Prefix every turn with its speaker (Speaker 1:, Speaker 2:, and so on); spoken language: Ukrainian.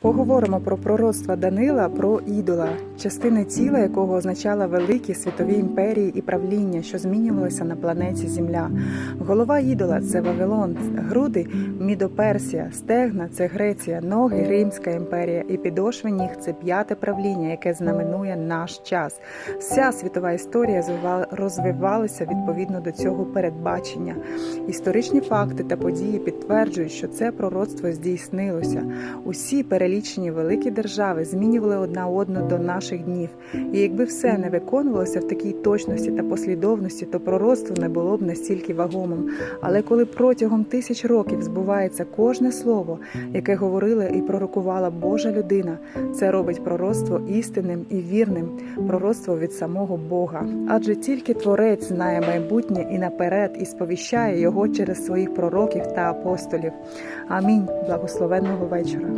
Speaker 1: Поговоримо про пророцтва Данила, про ідола, частини тіла якого означала великі світові імперії і правління, що змінювалися на планеті Земля. Голова ідола це Вавилон, груди Мідоперсія, стегна це Греція, ноги Римська імперія і підошви ніг це п'яте правління, яке знаменує наш час. Вся світова історія розвивалася відповідно до цього передбачення. Історичні факти та події підтверджують, що це пророцтво здійснилося. Усі перелічені великі держави змінювали одна одну до наших днів. І якби все не виконувалося в такій точності та послідовності, то пророцтво не було б настільки вагомим. Але коли протягом тисяч років збувається кожне слово, яке говорила і пророкувала Божа людина, це робить пророцтво істинним і вірним, пророцтво від самого Бога. Адже тільки Творець знає майбутнє і наперед, і сповіщає його через своїх пророків та апостолів. Амінь. Благословенного вечора.